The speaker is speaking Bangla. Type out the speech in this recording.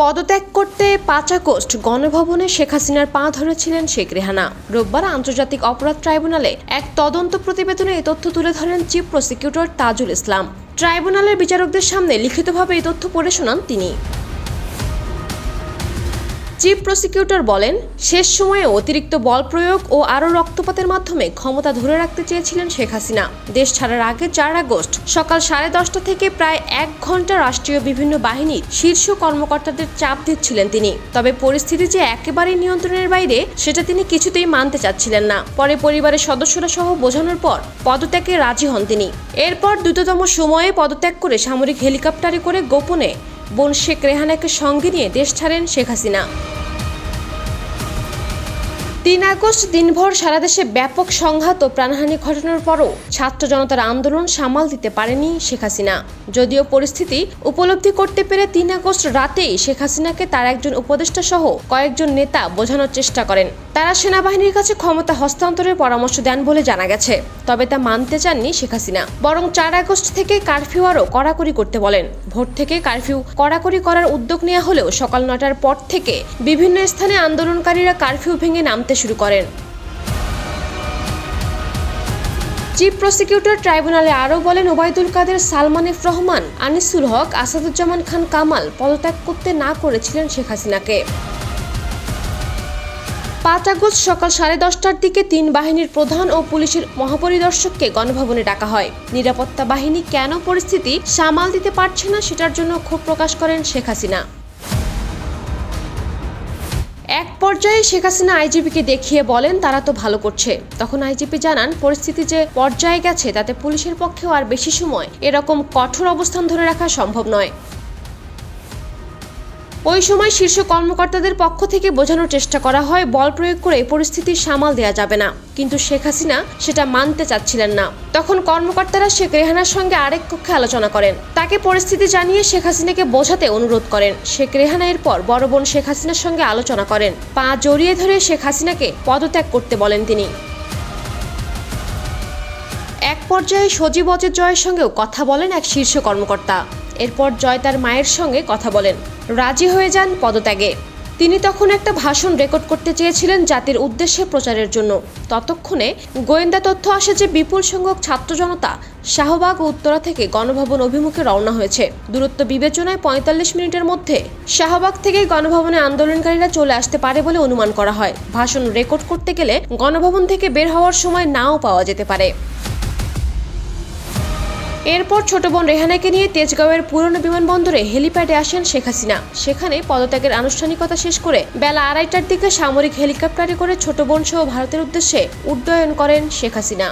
পদত্যাগ করতে পাঁচ আগস্ট গণভবনে শেখ হাসিনার পা ধরেছিলেন শেখ রেহানা। রোববার আন্তর্জাতিক অপরাধ ট্রাইব্যুনালে এক তদন্ত প্রতিবেদনে এই তথ্য তুলে ধরেন চিফ প্রসিকিউটর তাজুল ইসলাম। ট্রাইব্যুনালের বিচারকদের সামনে লিখিতভাবে এই তথ্য পড়ে শোনান তিনি। চিফ প্রসিকিউটর বলেন, শেষ সময়ে অতিরিক্ত বল প্রয়োগ ও আরও রক্তপাতের মাধ্যমে ক্ষমতা ধরে রাখতে চেয়েছিলেন শেখ হাসিনা। দেশ ছাড়ার আগে চার আগস্ট সকাল সাড়ে দশটা থেকে প্রায় এক ঘণ্টা রাষ্ট্রীয় বিভিন্ন বাহিনীর শীর্ষ কর্মকর্তাদের চাপ দিচ্ছিলেন তিনি। তবে পরিস্থিতি যে একেবারেই নিয়ন্ত্রণের বাইরে, সেটা তিনি কিছুতেই মানতে চাচ্ছিলেন না। পরে পরিবারের সদস্যরা সহ বোঝানোর পর পদত্যাগে রাজি হন তিনি। এরপর দ্রুততম সময়ে পদত্যাগ করে সামরিক হেলিকপ্টারে করে গোপনে বোন শেখ রেহানাকে সঙ্গে নিয়ে দেশ ছাড়েন শেখ হাসিনা। তিন আগস্ট দিনভর সারা দেশে ব্যাপক সংঘাত ও প্রাণহানি ঘটানোর পরও ছাত্র জনতার আন্দোলন সামাল দিতে পারেনি শেখ হাসিনা। যদিও পরিস্থিতি উপলব্ধি করতে পেরে তিন আগস্ট রাতেই শেখ হাসিনাকে তার একজন উপদেষ্টা সহ কয়েকজন নেতা বোঝানোর চেষ্টা করেন। তারা সেনাবাহিনীর কাছে ক্ষমতা হস্তান্তরের পরামর্শ দেন বলে জানা গেছে, তবে তা মানতে চাননি শেখ হাসিনা। বরং চার আগস্ট থেকে কারফিউ আরও কড়াকড়ি করতে বলেন। ভোট থেকে কারফিউ কড়াকড়ি করার উদ্যোগ নেওয়া হলেও সকাল নটার পর থেকে বিভিন্ন স্থানে আন্দোলনকারীরা কারফিউ ভেঙে নামতে শুরু করেন। চিফ প্রসিকিউটর ট্রাইব্যুনালে আরও বলেন, ওবায়দুল কাদের, সালমান এফ রহমান, আনিসুল হক, আসাদুজ্জামান খান কামাল পদত্যাগ করতে না করেছিলেন শেখ হাসিনাকে। পাঁচ আগস্ট সকাল সাড়ে দশটার দিকে তিন বাহিনীর প্রধান ও পুলিশের মহাপরিদর্শককে গণভবনে ডাকা হয়। নিরাপত্তা বাহিনী কেন পরিস্থিতি সামাল দিতে পারছে না সেটার জন্য ক্ষোভ প্রকাশ করেন শেখ হাসিনা। এক পর্যায়ে শেখ হাসিনা আইজিপিকে দেখিয়ে বলেন, তারা তো ভালো করছে। তখন আইজিপি জানান, পরিস্থিতি যে পর্যায়ে গেছে, তাতে পুলিশের পক্ষেও আর বেশি সময় এরকম কঠোর অবস্থান ধরে রাখা সম্ভব নয়। ওই সময় শীর্ষ কর্মকর্তাদের পক্ষ থেকে বোঝানোর চেষ্টা করা হয়, বল প্রয়োগ করে পরিস্থিতির সামাল দেওয়া যাবে না। কিন্তু শেখ হাসিনা সেটা মানতে চাচ্ছিলেন না। তখন কর্মকর্তারা শেখ রেহানার সঙ্গে আরেক কক্ষে আলোচনা করেন। তাকে পরিস্থিতি জানিয়ে শেখ হাসিনাকে বোঝাতে অনুরোধ করেন। শেখ রেহানা এরপর বড় বোন শেখ হাসিনার সঙ্গে আলোচনা করেন। পা জড়িয়ে ধরে শেখ হাসিনাকে পদত্যাগ করতে বলেন তিনি। এক পর্যায়ে সজীব অজিত জয়ের সঙ্গেও কথা বলেন এক শীর্ষ কর্মকর্তা। এরপর জয় তার মায়ের সঙ্গে কথা বলেন। রাজি হয়ে যান পদত্যাগে। তিনি তখন একটা ভাষণ রেকর্ড করতে চেয়েছিলেন জাতির উদ্দেশ্যে প্রচারের জন্য। ততক্ষণে গোয়েন্দা তথ্য আসে যে বিপুল সংখ্যক ছাত্র জনতা শাহবাগ ও উত্তরা থেকে গণভবন অভিমুখে রওনা হয়েছে। দূরত্ব বিবেচনায় পঁয়তাল্লিশ মিনিটের মধ্যে শাহবাগ থেকে গণভবনে আন্দোলনকারীরা চলে আসতে পারে বলে অনুমান করা হয়। ভাষণ রেকর্ড করতে গেলে গণভবন থেকে বের হওয়ার সময় নাও পাওয়া যেতে পারে। এরপর ছোট বোন রেহানাকে নিয়ে তেজগাঁওয়ের পুরনো বিমানবন্দরে হেলিপ্যাডে আসেন শেখ হাসিনা। সেখানে পদত্যাগের আনুষ্ঠানিকতা শেষ করে বেলা আড়াইটার দিকে সামরিক হেলিকপ্টারে করে ছোট বোন সহ ভারতের উদ্দেশ্যে উড্ডয়ন করেন শেখ হাসিনা।